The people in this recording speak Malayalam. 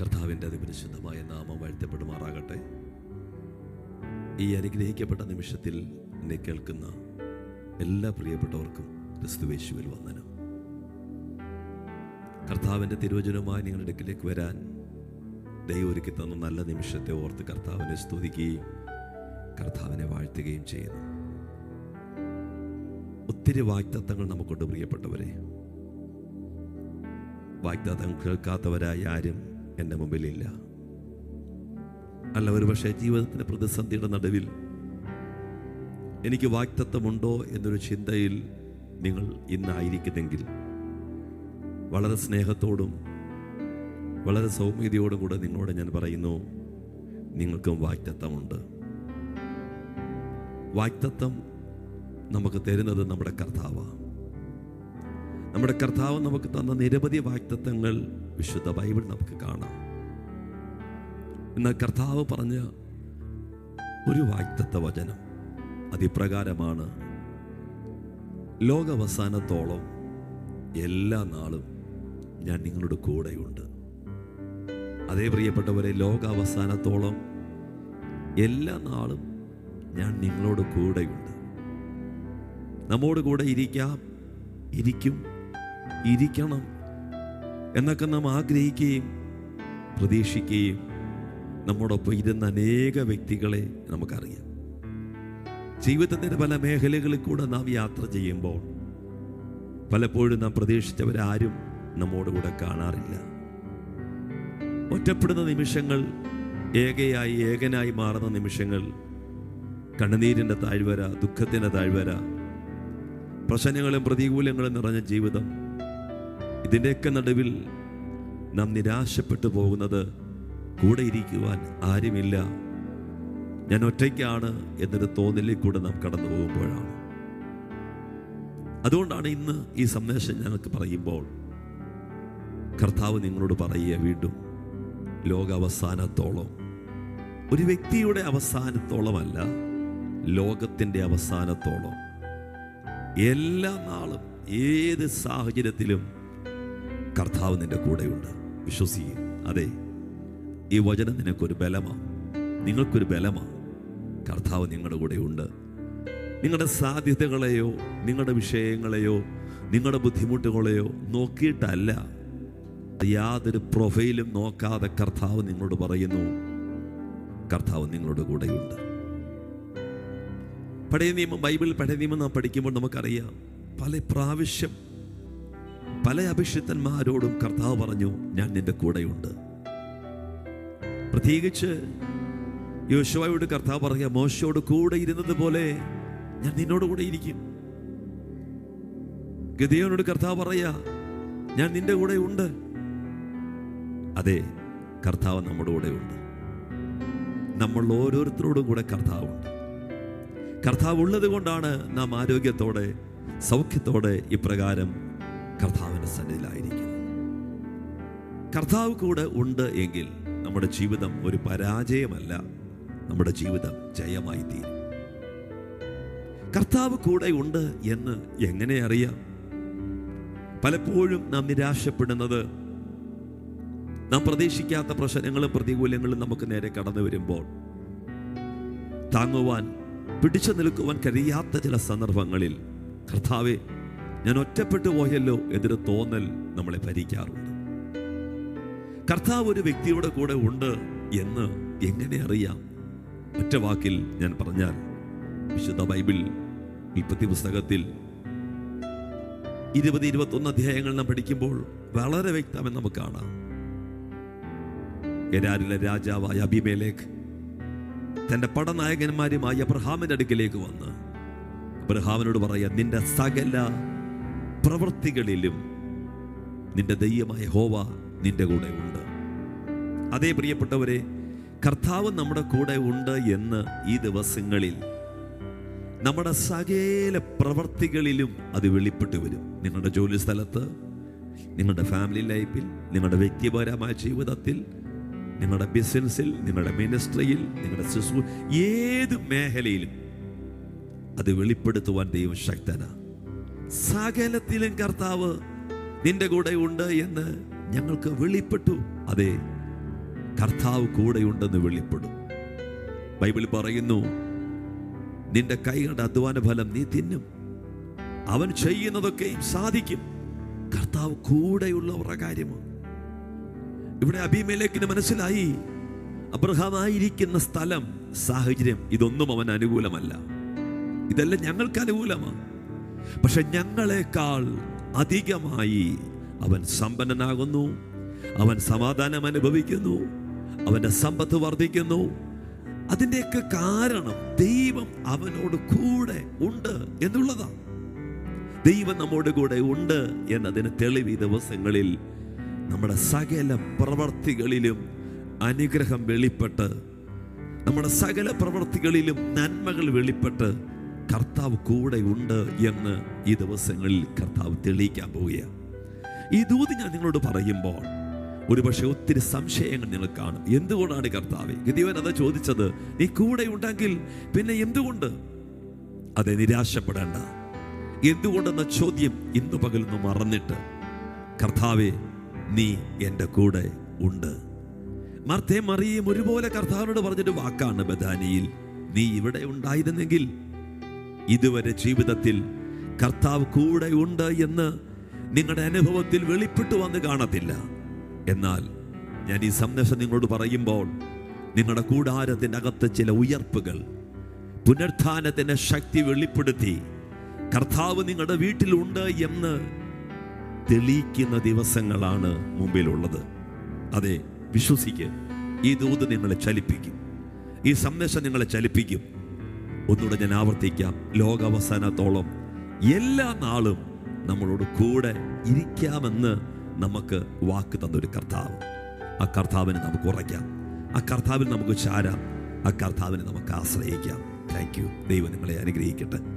കർത്താവിന്റെ അതിപരിശുദ്ധമായ നാമം വാഴ്ത്തപ്പെടുമാറാകട്ടെ. ഈ അനുഗ്രഹിക്കപ്പെട്ട നിമിഷത്തിൽ എന്നെ കേൾക്കുന്ന എല്ലാ പ്രിയപ്പെട്ടവർക്കും ക്രിസ്തുവേശുവിൽ വന്ദനം. കർത്താവിന്റെ തിരുവചനവുമായി നിങ്ങളുടെ ഇടയ്ക്കിലേക്ക് വരാൻ ദൈവം ഒരുക്കി തന്ന നല്ല നിമിഷത്തെ ഓർത്ത് കർത്താവിനെ സ്തുതിക്കുകയും കർത്താവിനെ വാഴ്ത്തുകയും ചെയ്യുന്നു. ഒത്തിരി വാഗ്ദത്തങ്ങൾ നമുക്കുണ്ട് പ്രിയപ്പെട്ടവരെ. വാഗ്ദത്തം കേൾക്കാത്തവരായി ആരും എന്റെ മുമ്പിലില്ല. അല്ല ഒരു പക്ഷേ ജീവിതത്തിന്റെ പ്രതിസന്ധിയുടെ നടുവിൽ എനിക്ക് വാക്തത്വമുണ്ടോ എന്നൊരു ചിന്തയിൽ നിങ്ങൾ ഇന്നായിരിക്കുന്നെങ്കിൽ വളരെ സ്നേഹത്തോടും വളരെ സൗമ്യതയോടും കൂടെ നിങ്ങളോട് ഞാൻ പറയുന്നു നിങ്ങൾക്കും വാക്തത്വമുണ്ട്. വാക്തത്വം നമുക്ക് തരുന്നത് നമ്മുടെ കർത്താവാണ്. നമ്മുടെ കർത്താവ് നമുക്ക് തന്ന നിരവധി വാക്തത്വങ്ങൾ വിശുദ്ധ ബൈബിൾ നമുക്ക് കാണാം. എന്നാൽ കർത്താവ് പറഞ്ഞ ഒരു വാക്തത്വ വചനം അതിപ്രകാരമാണ്. ലോകവസാനത്തോളം എല്ലാ നാളും ഞാൻ നിങ്ങളുടെ കൂടെയുണ്ട്. അതേ പ്രിയപ്പെട്ടവരെ ലോകാവസാനത്തോളം എല്ലാ നാളും ഞാൻ നിങ്ങളോട് കൂടെയുണ്ട്. നമ്മോട് കൂടെ ഇരിക്കാം ഇരിക്കും ഇരിക്കണം എന്നൊക്കെ നാം ആഗ്രഹിക്കുകയും പ്രതീക്ഷിക്കുകയും നമ്മോടൊപ്പം ഇരുന്ന അനേക വ്യക്തികളെ നമുക്കറിയാം. ജീവിതത്തിന്റെ പല മേഖലകളിൽ കൂടെ നാം യാത്ര ചെയ്യുമ്പോൾ പലപ്പോഴും നാം പ്രതീക്ഷിച്ചവരാരും നമ്മോടുകൂടെ കാണാറില്ല. ഒറ്റപ്പെടുന്ന നിമിഷങ്ങൾ ഏകയായി ഏകനായി മാറുന്ന നിമിഷങ്ങൾ കണ്ണുനീരിന്റെ താഴ്വര ദുഃഖത്തിന്റെ താഴ്വര പ്രശ്നങ്ങളും പ്രതികൂലങ്ങളും നിറഞ്ഞ ജീവിതം ഇതിന്റെയൊക്കെ നടുവിൽ നാം നിരാശപ്പെട്ടു പോകുന്നത് കൂടെ ഇരിക്കുവാൻ ആരുമില്ല. ഞാൻ ഒറ്റയ്ക്കാണ് എന്നൊരു തോന്നലിൽ കൂടെ നാം കടന്നു പോകുമ്പോഴാണ്. അതുകൊണ്ടാണ് ഇന്ന് ഈ സന്ദേശം ഞങ്ങൾക്ക് പറയുമ്പോൾ കർത്താവ് നിങ്ങളോട് പറയുക വീണ്ടും ലോകാവസാനത്തോളം. ഒരു വ്യക്തിയുടെ അവസാനത്തോളമല്ല ലോകത്തിന്റെ അവസാനത്തോളം. എല്ലാ നാളും ഏത് സാഹചര്യത്തിലും കർത്താവ് നിന്റെ കൂടെയുണ്ട്. വിശ്വസിക്കുക അതെ ഈ വചനം നിനക്കൊരു ബലമാണ് നിങ്ങൾക്കൊരു ബലമാണ് കർത്താവ് നിങ്ങളുടെ കൂടെയുണ്ട്. നിങ്ങളുടെ സാധ്യതകളെയോ നിങ്ങളുടെ വിഷയങ്ങളെയോ നിങ്ങളുടെ ബുദ്ധിമുട്ടുകളെയോ നോക്കിയിട്ടല്ല. യാതൊരു പ്രൊഫൈലും നോക്കാതെ കർത്താവ് നിങ്ങളോട് പറയുന്നു കർത്താവ് നിങ്ങളുടെ കൂടെയുണ്ട്. പഴയ നിയമം ബൈബിൾ പഴയ നിയമം നാം പഠിക്കുമ്പോൾ നമുക്കറിയാം പല പ്രാവശ്യം പല അഭിഷിക്തന്മാരോടും കർത്താവ് പറഞ്ഞു ഞാൻ നിന്റെ കൂടെയുണ്ട്. പ്രത്യേകിച്ച് യോശുവയോട് കർത്താവ് പറയുക മോശയോട് കൂടെ ഇരുന്നത് പോലെ ഞാൻ നിന്നോട് കൂടെ ഇരിക്കും. ഗതിയോനോട് കർത്താവ് പറയുക ഞാൻ നിന്റെ കൂടെ ഉണ്ട് അതെ കർത്താവ് നമ്മുടെ കൂടെ ഉണ്ട് നമ്മൾ ഓരോരുത്തരോടും കൂടെ കർത്താവുണ്ട്. കർത്താവ് ഉള്ളത് കൊണ്ടാണ് നാം ആരോഗ്യത്തോടെ സൗഖ്യത്തോടെ ഇപ്രകാരം കർത്താവിന്റെ സന്നിധിയിലായിരിക്കുന്നത് കർത്താവ് കൂടെ ഉണ്ട് എങ്കിൽ നമ്മുടെ ജീവിതം ഒരു പരാജയമല്ല നമ്മുടെ ജീവിതം ജയമായി തീരും കർത്താവ് കൂടെ ഉണ്ട് എന്ന് എങ്ങനെ അറിയാം? പലപ്പോഴും നാം നിരാശപ്പെടുന്നത് നാം പ്രതീക്ഷിക്കാത്ത പ്രശ്നങ്ങളും പ്രതികൂലങ്ങളും നമുക്ക് നേരെ കടന്നു വരുമ്പോൾ താങ്ങുവാൻ പിടിച്ചു നിൽക്കുവാൻ കഴിയാത്ത ചില സന്ദർഭങ്ങളിൽ കർത്താവെ ഞാൻ ഒറ്റപ്പെട്ടു പോയല്ലോ എന്നൊരു തോന്നൽ നമ്മളെ ഭരിക്കാറുണ്ട്. കർത്താവ് ഒരു വ്യക്തിയുടെ കൂടെ ഉണ്ട് എന്ന് എങ്ങനെ അറിയാം? ഒറ്റ വാക്കിൽ ഞാൻ പറഞ്ഞാൽ വിശുദ്ധ ബൈബിൾ ഉൽപ്പത്തി പുസ്തകത്തിൽ ഇരുപത് ഇരുപത്തൊന്ന് അധ്യായങ്ങൾ നാം പഠിക്കുമ്പോൾ വളരെ വ്യക്തമെന്ന് നമുക്ക് കാണാം. ഗരാരിലെ രാജാവായ അബിമേലേക്ക് തന്റെ പടനായകന്മാരുമായി അബ്രഹാമിന്റെ അടുക്കിലേക്ക് വന്ന് അബ്രഹാമിനോട് പറയാ നിന്റെ സകല പ്രവൃത്തികളിലും നിന്റെ ദൈവമായ ഹോവ നിന്റെ കൂടെ ഉണ്ട്. അതേ പ്രിയപ്പെട്ടവരെ കർത്താവ് നമ്മുടെ കൂടെ ഉണ്ട് എന്ന് ഈ ദിവസങ്ങളിൽ നമ്മുടെ സകല പ്രവൃത്തികളിലും അത് വെളിപ്പെട്ടു വരും. നിങ്ങളുടെ ജോലി സ്ഥലത്ത് നിങ്ങളുടെ ഫാമിലി ലൈഫിൽ നിങ്ങളുടെ വ്യക്തിപരമായ ജീവിതത്തിൽ നിങ്ങളുടെ ബിസിനസ്സിൽ നിങ്ങളുടെ മിനിസ്ട്രിയിൽ നിങ്ങളുടെ ശുശ്രൂ ഏത് മേഖലയിലും അത് വെളിപ്പെടുത്തുവാൻ ദൈവം ശക്തനാ സകലത്തിലും കർത്താവ് നിന്റെ കൂടെ ഉണ്ട് എന്ന് ഞങ്ങൾക്ക് വെളിപ്പെട്ടു. അതെ കർത്താവ് കൂടെയുണ്ടെന്ന് വെളിപ്പെടും. ബൈബിൾ പറയുന്നു നിന്റെ കൈകളുടെ അധ്വാന ഫലം നീ തിന്നും. അവൻ ചെയ്യുന്നതൊക്കെയും സാധിക്കും. കർത്താവ് കൂടെയുള്ളവരുടെ കാര്യമാണ് ഇവിടെ അഭിമേലേക്കിന് മനസ്സിലായി അബ്രഹാമായിരിക്കുന്ന സ്ഥലം സാഹചര്യം ഇതൊന്നും അവൻ അനുകൂലമല്ല. ഇതെല്ലാം ഞങ്ങൾക്ക് അനുകൂലമാണ്. പക്ഷെ ഞങ്ങളെക്കാൾ അധികമായി അവൻ സമ്പന്നനാകുന്നു. അവൻ സമാധാനം അനുഭവിക്കുന്നു. അവന്റെ സമ്പത്ത് വർദ്ധിക്കുന്നു. അതിന്റെയൊക്കെ കാരണം ദൈവം അവനോട് കൂടെ ഉണ്ട് എന്നുള്ളതാണ് ദൈവം നമ്മോട് കൂടെ ഉണ്ട് എന്നതിന് തെളിവ് ദിവസങ്ങളിൽ നമ്മുടെ സകല പ്രവർത്തികളിലും അനുഗ്രഹം വെളിപ്പെട്ട് നമ്മുടെ സകല പ്രവർത്തികളിലും നന്മകൾ വെളിപ്പെട്ട് കർത്താവ് കൂടെ ഉണ്ട് എന്ന് ഈ ദിവസങ്ങളിൽ കർത്താവ് തെളിയിക്കാൻ പോവുകയാണ്. ഈ ദൂതി ഞാൻ നിങ്ങളോട് പറയുമ്പോൾ ഒരുപക്ഷെ ഒത്തിരി സംശയങ്ങൾ നിങ്ങൾ കാണും. എന്തുകൊണ്ടാണ് കർത്താവ്? ഗതിവൻ അതാ ചോദിച്ചത് നീ കൂടെ ഉണ്ടെങ്കിൽ പിന്നെ എന്തുകൊണ്ട്? അതെ നിരാശപ്പെടേണ്ട. എന്തുകൊണ്ടെന്ന ചോദ്യം ഇന്ന് പകലൊന്ന് മറന്നിട്ട് കർത്താവെ നീ എന്റെ കൂടെ ഉണ്ട്. മർത്തേ മറിയും ഒരുപോലെ കർത്താവിനോട് പറഞ്ഞൊരു വാക്കാണ് ബദാനിയിൽ നീ ഇവിടെ ഉണ്ടായിരുന്നെങ്കിൽ ഇതുവരെ ജീവിതത്തിൽ കർത്താവ് കൂടെ ഉണ്ട് എന്ന് നിങ്ങളുടെ അനുഭവത്തിൽ വെളിപ്പെട്ടു വന്ന് കാണത്തില്ല. എന്നാൽ ഞാൻ ഈ സന്ദേശം നിങ്ങളോട് പറയുമ്പോൾ നിങ്ങളുടെ കൂടാരത്തിന്റെ അകത്ത് ചില ഉയർപ്പുകൾ പുനർത്ഥാനത്തിന്റെ ശക്തി വെളിപ്പെടുത്തി കർത്താവ് നിങ്ങളുടെ വീട്ടിലുണ്ട് എന്ന് തെളിയിക്കുന്ന ദിവസങ്ങളാണ് മുമ്പിലുള്ളത്. അതെ വിശ്വസിക്ക്. ഈ ദൂത് നിങ്ങളെ ചലിപ്പിക്കും. ഈ സന്ദേശം നിങ്ങളെ ചലിപ്പിക്കും. ഒന്നുകൂടെ ഞാൻ ആവർത്തിക്കാം. ലോകാവസാനത്തോളം എല്ലാ നാളും നമ്മളോട് കൂടെ ഇരിക്കാമെന്ന് നമുക്ക് വാക്ക് തന്നൊരു കർത്താവ്. ആ കർത്താവിനെ നമുക്ക് ഉറയ്ക്കാം. ആ കർത്താവിന് നമുക്ക് ചാരാം. ആ കർത്താവിനെ നമുക്ക് ആശ്രയിക്കാം. താങ്ക് യു ദൈവം നിങ്ങളെ അനുഗ്രഹിക്കട്ടെ.